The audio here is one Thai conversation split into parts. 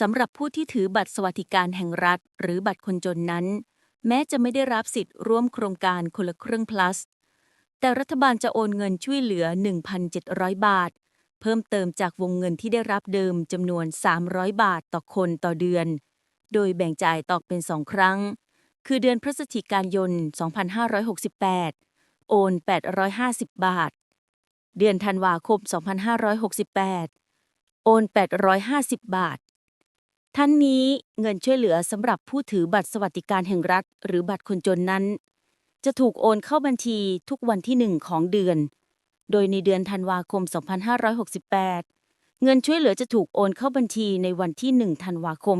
สำหรับผู้ที่ถือบัตรสวัสดิการแห่งรัฐ หรือบัตรคนจนนั้น แม้จะไม่ได้รับสิทธิ์ร่วมโครงการคนละครึ่ง plus แต่รัฐบาลจะโอนเงินช่วยเหลือ 1,700 บาท เพิ่มเติมจากวงเงินที่ได้รับเดิมจำนวน 300 บาทต่อคนต่อเดือน โดยแบ่งจ่ายตอกเป็น2ครั้ง คือเดือนพฤศจิกายน 2568 โอน 850 บาท เดือนธันวาคม 2568 โอน 850 บาท ทั้งนี้เงินช่วยเหลือสำหรับผู้ถือบัตรสวัสดิการแห่งรัฐ หรือบัตรคนจนนั้น จะถูกโอนเข้าบัญชีทุกวันที่ 1 ของเดือน โดยในเดือนธันวาคม 2568 เงินช่วยเหลือจะถูกโอนเข้าบัญชีในวันที่ 1 ธันวาคม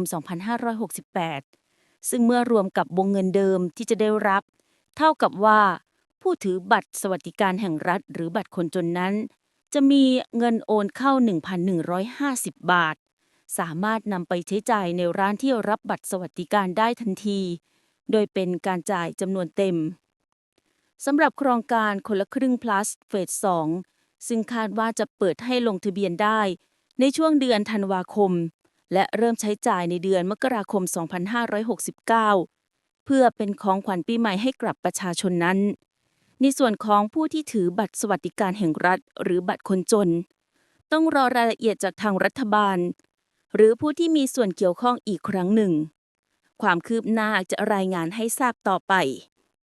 2568 ซึ่งเมื่อรวมกับวงเงินเดิมที่จะได้รับ เท่ากับว่า ผู้ถือบัตรสวัสดิการแห่งรัฐ หรือบัตรคนจนนั้น จะมีเงินโอนเข้า 1,150 บาท สามารถนำไปใช้จ่ายในร้านที่รับบัตรสวัสดิการได้ทันที โดยเป็นการจ่ายจำนวนเต็มสำหรับโครงการคนละครึ่ง plus เฟส 2 ซึ่งคาดว่าจะเปิดให้ลงทะเบียนได้ ในช่วงเดือนธันวาคม และเริ่มใช้จ่ายในเดือนมกราคม 2569 เพื่อเป็นของขวัญปีใหม่ให้กับประชาชนนั้น ในส่วนของผู้ที่ถือบัตรสวัสดิการแห่งรัฐ หรือบัตรคนจน ต้องรอรายละเอียดจากทางรัฐบาล หรือผู้ที่มีส่วนเกี่ยวข้องอีกครั้งหนึ่ง ความคืบหน้าจะรายงานให้ทราบต่อไป